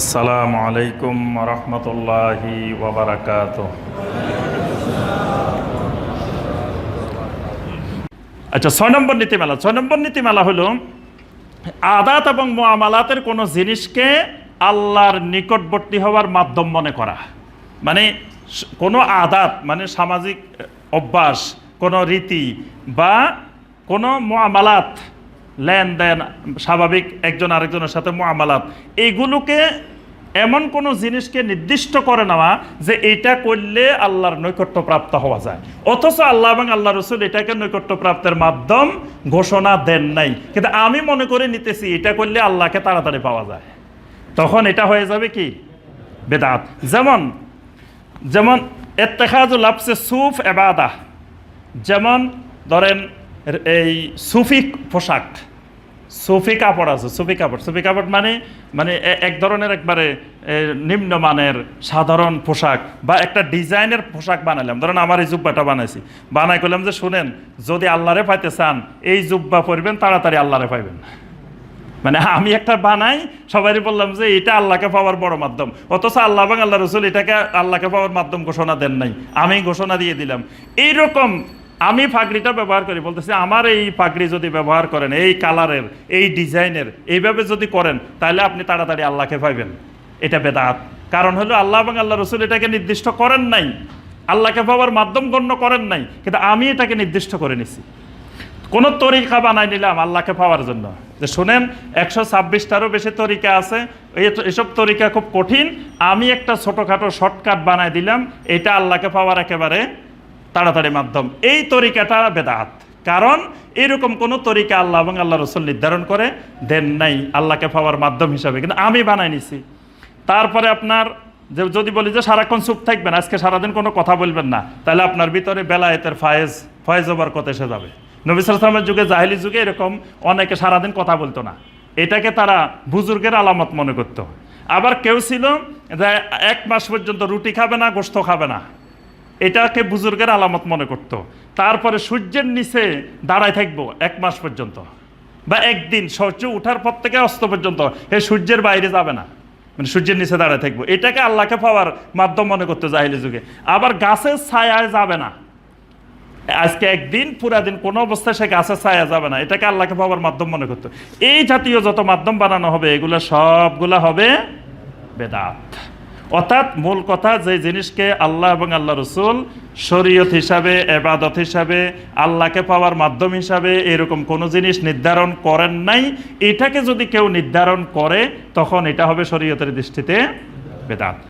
আসসালামু আলাইকুম রহমতুল্লাহি আচ্ছা ছয় নম্বর নীতিমালা। ছয় নম্বর নীতিমালা হলো, আদাত এবং মোয়ামালাতের কোনো জিনিসকে আল্লাহর নিকটবর্তী হওয়ার মাধ্যম মনে করা। মানে কোনো আদাত মানে সামাজিক অভ্যাস, কোনো রীতি বা কোনো মোয়ামালাত লেনদেন, স্বাভাবিক একজন আরেকজনের সাথে মোয়ামালাত এইগুলোকে এমন কোনো জিনিসকে নির্দিষ্ট করে নেওয়া যে এটা করলে আল্লাহর নৈকট্য প্রাপ্ত হওয়া যায়। অথচ আল্লাহ এবং আল্লাহ রসুল এটাকে নৈকট্য প্রাপ্তের মাধ্যম ঘোষণা দেন নাই। কিন্তু আমি মনে করে নিতেছি, এটা করলে আল্লাহকে তাড়াতাড়ি পাওয়া যায়। তখন এটা হয়ে যাবে কি? বেদাত। যেমন যেমন এত্তেখাজুল আপসে সুফ এবাদা যেমন ধরেন, এই সুফি পোশাক। সুফি কাপড় আছে, সুফি কাপড়। সুফি কাপড় মানে মানে এক ধরনের একবারে নিম্নমানের সাধারণ পোশাক বা একটা ডিজাইনের পোশাক বানালাম ধরেন আমার এই জুব্বাটা বানাইছি। বানাই করলাম যে, শুনেন, যদি আল্লাহরে পাইতে চান, এই জুব্বা পরবেন, তাড়াতাড়ি আল্লাহরে পাইবেন। মানে আমি একটা বানাই সবাই বললাম যে, এটা আল্লাহকে পাওয়ার বড় মাধ্যম। অথচ আল্লাহ এবং আল্লাহ রসুল এটাকে আল্লাহকে পাওয়ার মাধ্যম ঘোষণা দেন নাই। আমি ঘোষণা দিয়ে দিলাম। এইরকম আমি পাগড়িটা ব্যবহার করি, বলতেছি, আমার এই পাগড়ি যদি ব্যবহার করেন, এই কালারের, এই ডিজাইনের, এইভাবে যদি করেন, তাহলে আপনি তাড়াতাড়ি আল্লাহকে পাইবেন। এটা বেদাত। কারণ হলো আল্লাহ এবং আল্লাহ রসুল এটাকে নির্দিষ্ট করেন নাই। আল্লাহকে পাওয়ার মাধ্যম গণ্য করেন নাই, কিন্তু আমি এটাকে নির্দিষ্ট করে নিছি। কোন তরিকা বানাই নিলাম আল্লাহকে পাওয়ার জন্য। যে শোনেন, একশো ছাব্বিশটারও বেশি তরিকা আছে এসব তরিকা খুব কঠিন। আমি একটা ছোটোখাটো শর্টকাট বানাই দিলাম, এটা আল্লাহকে পাওয়ার একেবারে তাড়াতাড়ি মাধ্যম। এই তরিকাটা বেদাত। কারণ এরকম কোনো তরিকা আল্লাহ এবং আল্লাহ রসুল নির্ধারণ করে দেন নাই আল্লাহকে পাওয়ার মাধ্যম হিসাবে। কিন্তু আমি বানাই নিছি। তারপরে আপনার যে যদি বলি যে সারাক্ষণ চুপ থাকবেন, আজকে সারাদিন কোনো কথা বলবেন না, তাহলে আপনার ভিতরে বেলায়েতের ফায়েজ, ফয়েজ ওভার কথা এসে যাবে। নবী সালামের যুগে, জাহিলি যুগে এরকম অনেকে সারাদিন কথা বলতো না। এটাকে তারা বুজুর্গের আলামত মনে করত। আবার কেউ ছিল যে এক মাস পর্যন্ত রুটি খাবে না গোস্ত খাবে না। এটাকে বুজুর্গের আলামত মনে করত। তারপরে সূর্যের নিচে দাঁড়ায় থাকব এক মাস পর্যন্ত। বা একদিন সূর্য উঠার পর থেকে অস্ত পর্যন্ত। এ সূর্যের বাইরে যাবে না। মানে সূর্যের নিচে দাঁড়ায় থাকব। এটাকে আল্লাহকে পাওয়ার মাধ্যম মনে করতে জাহিলি যুগে। আবার গাছের ছায়ায় যাবে না। আজকে একদিন, পুরা দিন কোনো অবস্থায় সে গাছের ছায়া যাবে না। এটাকে আল্লাহকে পাওয়ার মাধ্যম মনে করতো। এই জাতীয় যত মাধ্যম বানানো হবে, এগুলো সবগুলা হবে বেদাত। অর্থাৎ মূল কথা যে জিনিসকে আল্লাহ এবং আল্লাহ রসুল শরীয়ত হিসাবে, এবাদত হিসাবে, আল্লাহকে পাওয়ার মাধ্যম হিসাবে এরকম কোনো জিনিস নির্ধারণ করেন নাই। এটাকে যদি কেউ নির্ধারণ করে, তখন এটা হবে শরীয়তের দৃষ্টিতে বেদাত।